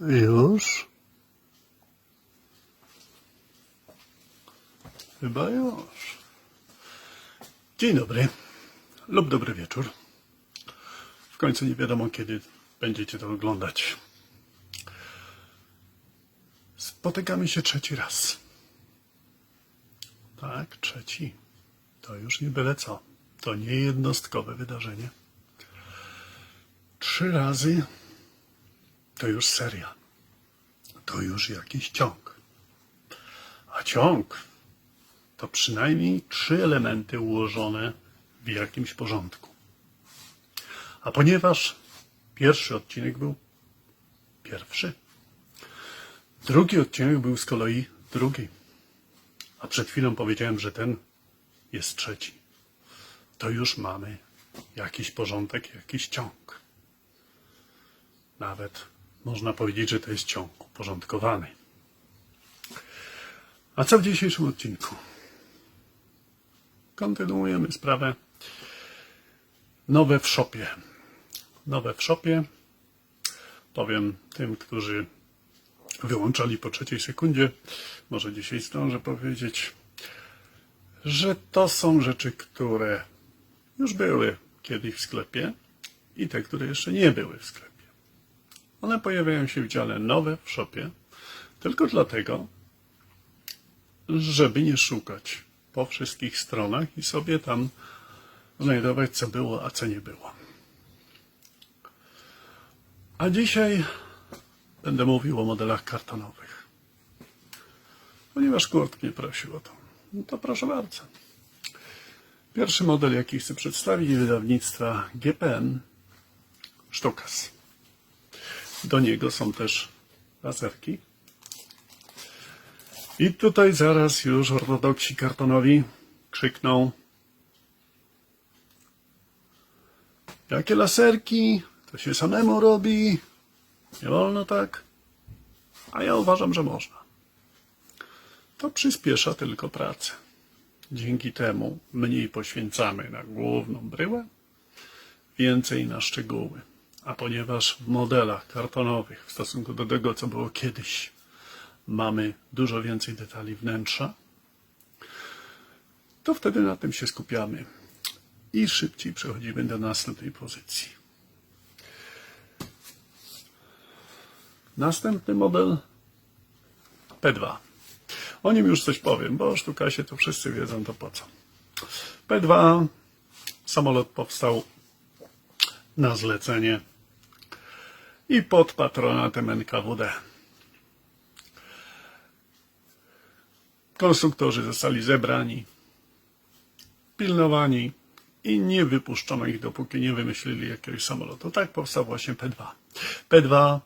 Już? Chyba już. Dzień dobry lub dobry wieczór. W końcu nie wiadomo, kiedy będziecie to oglądać. Spotykamy się trzeci raz. Tak, trzeci. To już nie byle co. To nie jednostkowe wydarzenie. Trzy razy to już seria. To już jakiś ciąg. A ciąg to przynajmniej trzy elementy ułożone w jakimś porządku. A ponieważ pierwszy odcinek był pierwszy, drugi odcinek był z kolei drugi, a przed chwilą powiedziałem, że ten jest trzeci, to już mamy jakiś porządek, jakiś ciąg. Nawet można powiedzieć, że to jest ciąg uporządkowany. A co w dzisiejszym odcinku? Kontynuujemy sprawę nowe w shopie. Nowe w shopie. Powiem tym, którzy wyłączali po trzeciej sekundzie, może dzisiaj zdążę powiedzieć, że to są rzeczy, które już były kiedyś w sklepie i te, które jeszcze nie były w sklepie. One pojawiają się w dziale nowe w shopie tylko dlatego, żeby nie szukać po wszystkich stronach i sobie tam znajdować, co było, a co nie było. A dzisiaj będę mówił o modelach kartonowych. Ponieważ Kurt mnie prosił o to. No to proszę bardzo. Pierwszy model, jaki chcę przedstawić, wydawnictwa GPN Sztukas. Do niego są też laserki. I tutaj zaraz już ortodoksi kartonowi krzykną Jakie laserki? To się samemu robi. Nie wolno tak. A ja uważam, że można. To przyspiesza tylko pracę. Dzięki temu mniej poświęcamy na główną bryłę, więcej na szczegóły. A ponieważ w modelach kartonowych w stosunku do tego, co było kiedyś, mamy dużo więcej detali wnętrza, to wtedy na tym się skupiamy i szybciej przechodzimy do następnej pozycji. Następny model P2. O nim już coś powiem, bo o sztukasie to wszyscy wiedzą, to po co. P2 samolot powstał na zlecenie i pod patronatem NKWD. Konstruktorzy zostali zebrani, pilnowani i nie wypuszczono ich, dopóki nie wymyślili jakiegoś samolotu. Tak powstał właśnie P2. P2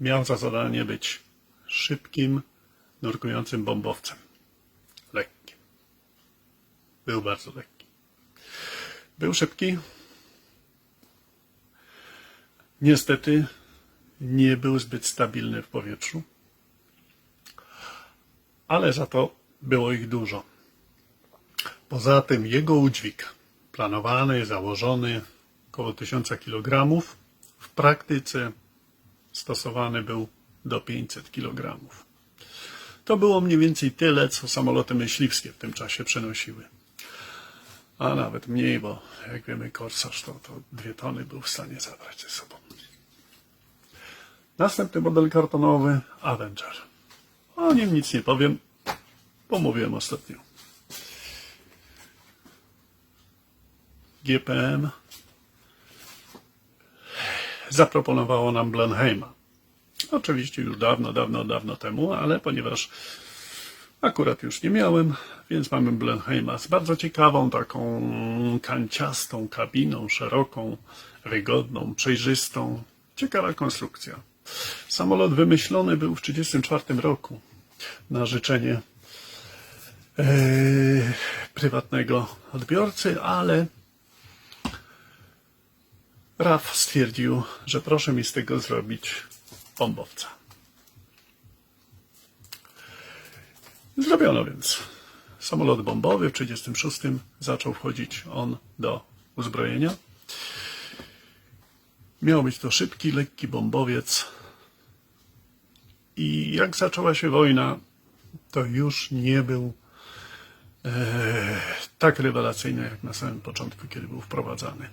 miał za zadanie być szybkim, nurkującym bombowcem. Lekkim. Był bardzo lekki. Był szybki. Niestety nie był zbyt stabilny w powietrzu, ale za to było ich dużo. Poza tym jego udźwig, planowany, założony około 1000 kg, w praktyce stosowany był do 500 kg. To było mniej więcej tyle, co samoloty myśliwskie w tym czasie przenosiły. A nawet mniej, bo jak wiemy, Corsarz to, to dwie tony był w stanie zabrać ze sobą. Następny model kartonowy Avenger. O nim nic nie powiem, bo mówiłem ostatnio. GPM zaproponowało nam Blenheima. Oczywiście już dawno, dawno, dawno temu, ale ponieważ akurat już nie miałem, więc mamy Blenheima z bardzo ciekawą, taką kanciastą kabiną, szeroką, wygodną, przejrzystą. Ciekawa konstrukcja. Samolot wymyślony był w 1934 roku na życzenie e, prywatnego odbiorcy, ale RAF stwierdził, że proszę mi z tego zrobić bombowca. Zrobiono więc. Samolot bombowy w 1936 zaczął wchodzić on do uzbrojenia. Miał być to szybki, lekki bombowiec I jak zaczęła się wojna, to już nie był e, tak rewelacyjny jak na samym początku, kiedy był wprowadzany.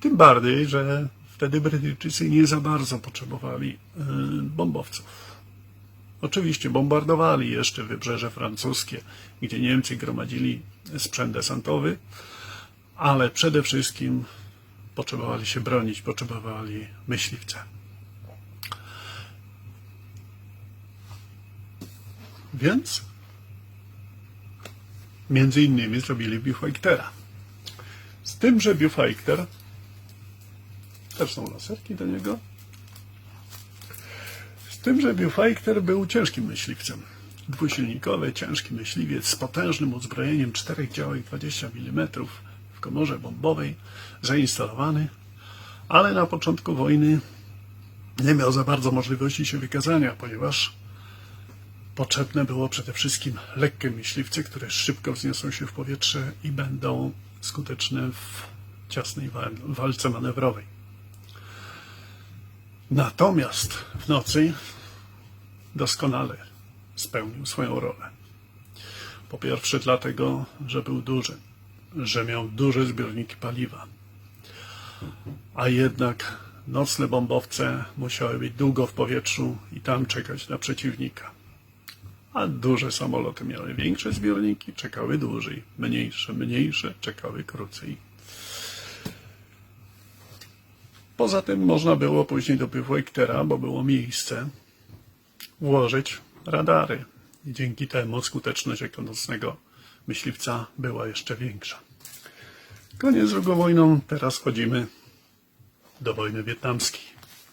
Tym bardziej, że wtedy Brytyjczycy nie za bardzo potrzebowali e, bombowców. Oczywiście bombardowali jeszcze wybrzeże francuskie, gdzie Niemcy gromadzili sprzęt desantowy, ale przede wszystkim potrzebowali się bronić, potrzebowali myśliwce. Więc między innymi zrobili Beaufightera. Z tym, że Beaufighter też są laserki do niego. Z tym, że Beaufighter był ciężkim myśliwcem. Dwusilnikowy, ciężki myśliwiec z potężnym uzbrojeniem czterech działek 20 mm w komorze bombowej, zainstalowany, ale na początku wojny nie miał za bardzo możliwości się wykazania, ponieważ potrzebne było przede wszystkim lekkie myśliwce, które szybko wzniosą się w powietrze i będą skuteczne w ciasnej wal- walce manewrowej. Natomiast w nocy doskonale spełnił swoją rolę. Po pierwsze dlatego, że był duży, że miał duże zbiorniki paliwa, a jednak nocne bombowce musiały być długo w powietrzu i tam czekać na przeciwnika. A duże samoloty miały większe zbiorniki, czekały dłużej, mniejsze, mniejsze, czekały krócej. Poza tym można było później do Bywojktera, bo było miejsce, włożyć radary. I dzięki temu skuteczność nocnego myśliwca była jeszcze większa. Koniec z drugą wojną, teraz chodzimy do wojny wietnamskiej.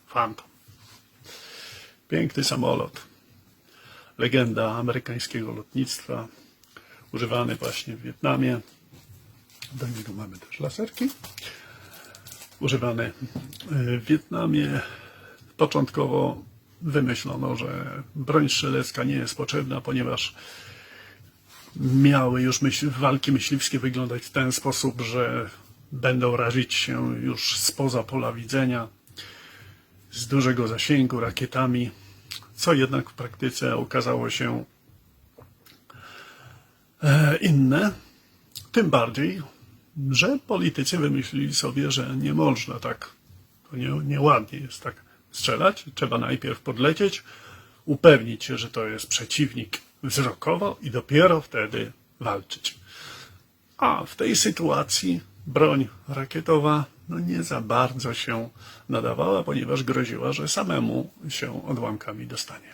Phantom. Piękny samolot. Legenda amerykańskiego lotnictwa. Używany właśnie w Wietnamie. Do niego mamy też laserki. Używany y, w Wietnamie. Początkowo wymyślono, że broń strzelecka nie jest potrzebna, ponieważ miały już myśl, walki myśliwskie wyglądać w ten sposób, że będą razić się już spoza pola widzenia, z dużego zasięgu rakietami, co jednak w praktyce okazało się e, inne. Tym bardziej, że politycy wymyślili sobie, że nie można tak, to nie, nieładnie jest tak strzelać. Trzeba najpierw podlecieć, upewnić się, że to jest przeciwnik wzrokowo i dopiero wtedy walczyć. A w tej sytuacji broń rakietowa no nie za bardzo się nadawała, ponieważ groziła, że samemu się odłamkami dostanie.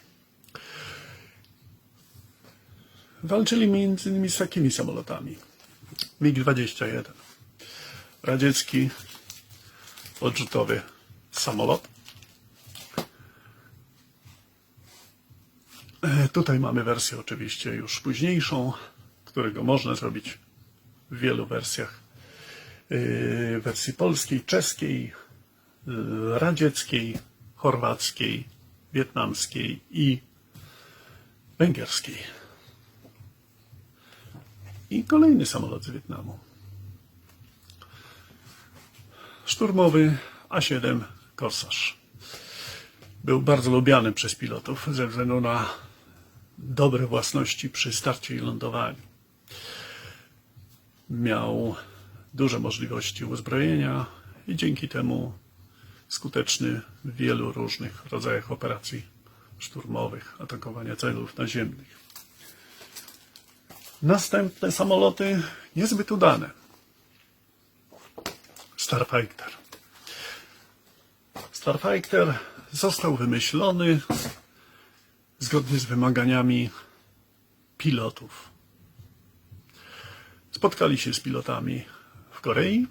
Walczyli między innymi z takimi samolotami. MiG-21. Radziecki odrzutowy samolot. E, Tutaj mamy wersję oczywiście już późniejszą, którego można zrobić w wielu wersjach. Yy, Wersji polskiej, czeskiej, yy, radzieckiej, chorwackiej, wietnamskiej i węgierskiej. I kolejny samolot z Wietnamu. Szturmowy A7 Korsarz. Był bardzo lubiany przez pilotów ze względu na dobre własności przy starcie i lądowaniu. Miał duże możliwości uzbrojenia i dzięki temu skuteczny w wielu różnych rodzajach operacji szturmowych, atakowania celów naziemnych. Następne samoloty niezbyt udane. Starfighter. Starfighter został wymyślony zgodnie z wymaganiami pilotów. Spotkali się z pilotami w Korei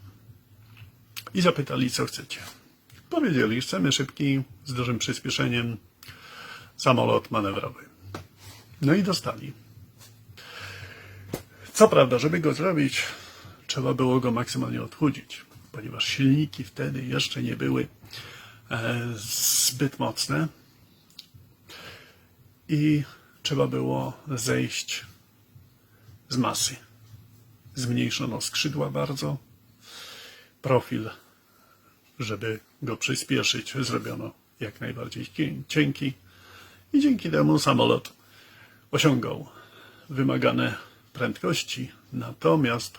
i zapytali, co chcecie. Powiedzieli, chcemy szybki, z dużym przyspieszeniem samolot manewrowy. No i dostali. Co prawda, żeby go zrobić, trzeba było go maksymalnie odchudzić, ponieważ silniki wtedy jeszcze nie były e, zbyt mocne i trzeba było zejść z masy. Zmniejszono skrzydła bardzo, profil, żeby go przyspieszyć, zrobiono jak najbardziej cienki I dzięki temu samolot osiągał wymagane prędkości, natomiast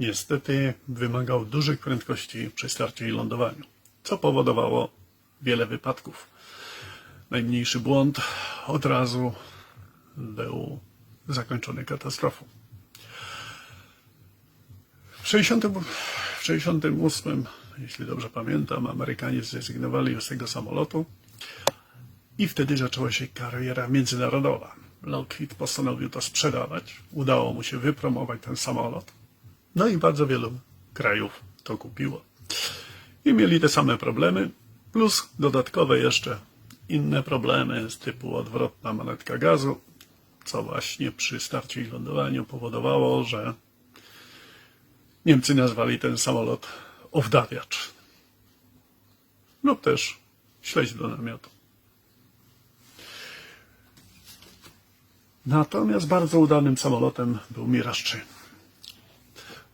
niestety wymagał dużych prędkości przy starcie i lądowaniu, co powodowało wiele wypadków. Najmniejszy błąd od razu był zakończony katastrofą. W 60 w 68, jeśli dobrze pamiętam, Amerykanie zrezygnowali już z tego samolotu i wtedy zaczęła się kariera międzynarodowa. Lockheed postanowił to sprzedawać. Udało mu się wypromować ten samolot. No i bardzo wielu krajów to kupiło. I mieli te same problemy, plus dodatkowe jeszcze inne problemy z typu odwrotna monetka gazu, co właśnie przy starcie i lądowaniu powodowało, że Niemcy nazwali ten samolot owdawiacz. Lub też śledź do namiotu. Natomiast bardzo udanym samolotem był Mirage 3.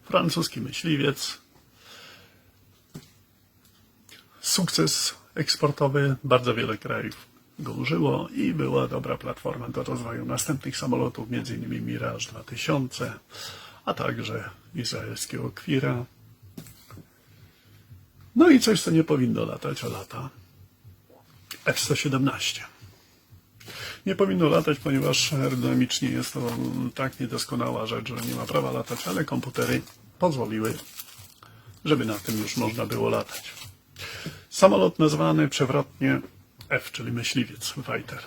Francuski myśliwiec. Sukces eksportowy, bardzo wiele krajów go użyło i była dobra platforma do rozwoju następnych samolotów, m.in. Mirage 2000, a także izraelskiego Quira. No i coś, co nie powinno latać, a lata. F-117. Nie powinno latać, ponieważ aerodynamicznie jest to tak niedoskonała rzecz, że nie ma prawa latać, ale komputery pozwoliły, żeby na tym już można było latać. Samolot nazwany przewrotnie F, czyli myśliwiec, fighter.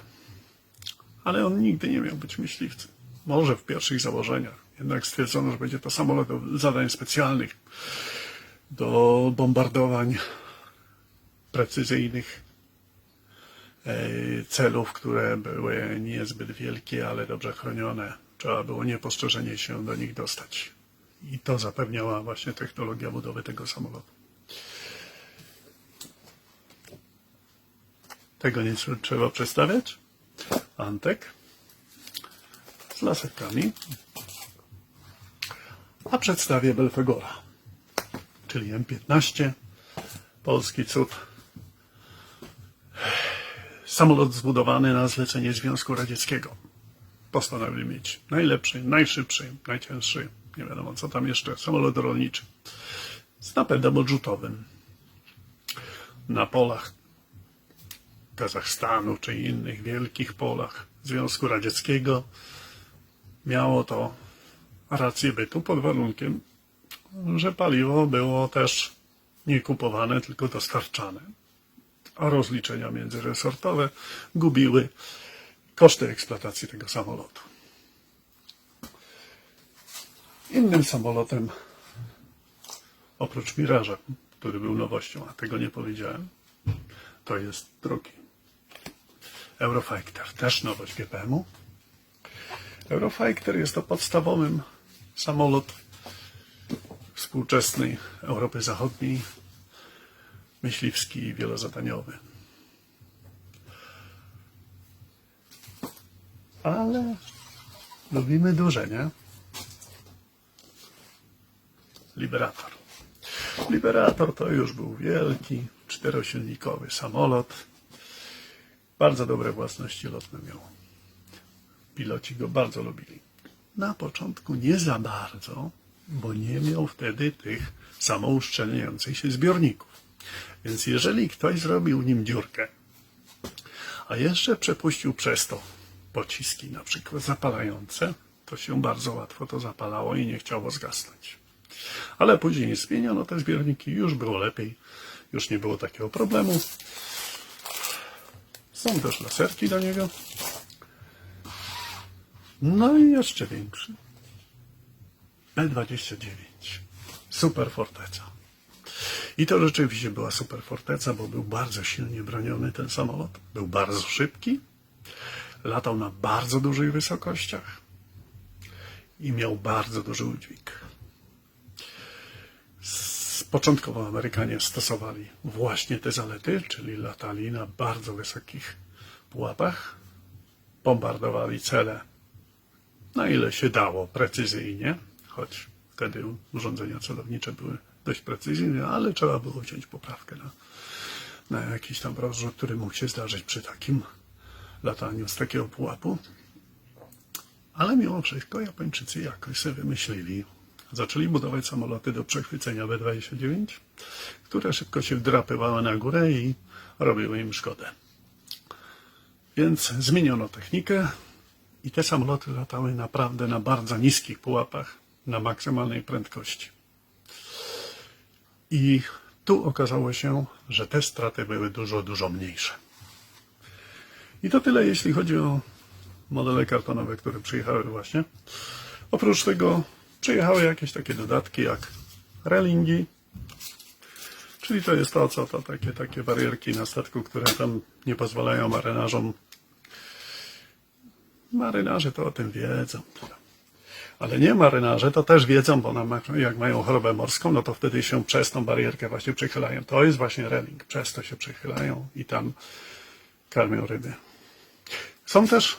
Ale on nigdy nie miał być myśliwcem. Może w pierwszych założeniach. Jednak stwierdzono, że będzie to samolot do zadań specjalnych, do bombardowań precyzyjnych e, celów, które były niezbyt wielkie, ale dobrze chronione. Trzeba było niepostrzeżenie się do nich dostać. I to zapewniała właśnie technologia budowy tego samolotu. Tego nie tr- trzeba przedstawiać. Antek z laseczkami. A przedstawię Belfegora, czyli M15, polski cud. Samolot zbudowany na zlecenie Związku Radzieckiego. Postanowili mieć najlepszy, najszybszy, najcięższy, nie wiadomo co tam jeszcze, samolot rolniczy z napędem odrzutowym na polach Kazachstanu czy innych wielkich polach Związku Radzieckiego miało to rację bytu pod warunkiem, że paliwo było też nie kupowane, tylko dostarczane. A rozliczenia międzyresortowe gubiły koszty eksploatacji tego samolotu. Innym samolotem, oprócz Miraża, który był nowością, a tego nie powiedziałem, to jest drugi. Eurofighter, też nowość GPM-u. Eurofighter jest to podstawowym samolot współczesnej Europy Zachodniej, myśliwski i wielozadaniowy. Ale lubimy duże, nie? Liberator. Liberator to już był wielki, czterosilnikowy samolot. Bardzo dobre własności lotne miał. Piloci go bardzo lubili. Na początku nie za bardzo, bo nie miał wtedy tych samouszczelniających się zbiorników. Więc jeżeli ktoś zrobił nim dziurkę, a jeszcze przepuścił przez to pociski, na przykład zapalające, to się bardzo łatwo to zapalało i nie chciało zgasnąć. Ale później zmieniono te zbiorniki, już było lepiej, już nie było takiego problemu. Są też laserki do niego. No i jeszcze większy. B29. Super forteca. I to rzeczywiście była super forteca, bo był bardzo silnie broniony ten samolot. Był bardzo szybki. Latał na bardzo dużych wysokościach. I miał bardzo duży udźwig. Początkowo Amerykanie stosowali właśnie te zalety, czyli latali na bardzo wysokich pułapach, bombardowali cele na ile się dało precyzyjnie, choć wtedy urządzenia celownicze były dość precyzyjne, ale trzeba było wziąć poprawkę na, na jakiś tam rozrzut, który mógł się zdarzyć przy takim lataniu z takiego pułapu. Ale mimo wszystko Japończycy jakoś sobie wymyślili. Zaczęli budować samoloty do przechwycenia B-29, które szybko się wdrapywały na górę i robiły im szkodę. Więc zmieniono technikę i te samoloty latały naprawdę na bardzo niskich pułapach, na maksymalnej prędkości. I tu okazało się, że te straty były dużo, dużo mniejsze. I to tyle, jeśli chodzi o modele kartonowe, które przyjechały właśnie. Oprócz tego przyjechały jakieś takie dodatki jak relingi, czyli to jest to, co to takie, takie barierki na statku, które tam nie pozwalają marynarzom. Marynarze to o tym wiedzą. Ale nie marynarze to też wiedzą, bo jak mają chorobę morską, no to wtedy się przez tą barierkę właśnie przechylają. To jest właśnie reling. Przez to się przechylają i tam karmią ryby. Są też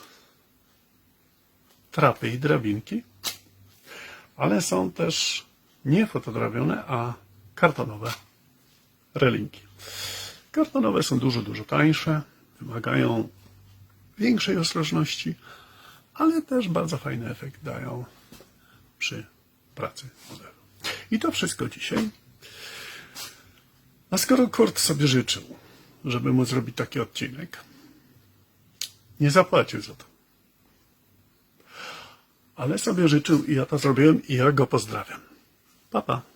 trapy i drabinki, ale są też nie fotodrabione, a kartonowe relinki. Kartonowe są dużo, dużo tańsze, wymagają większej ostrożności, ale też bardzo fajny efekt dają przy pracy modelu. I to wszystko dzisiaj. A skoro Kurt sobie życzył, żeby mu zrobić taki odcinek, nie zapłacił za to. Ale sobie życzył i ja to zrobiłem i ja go pozdrawiam. Pa, pa.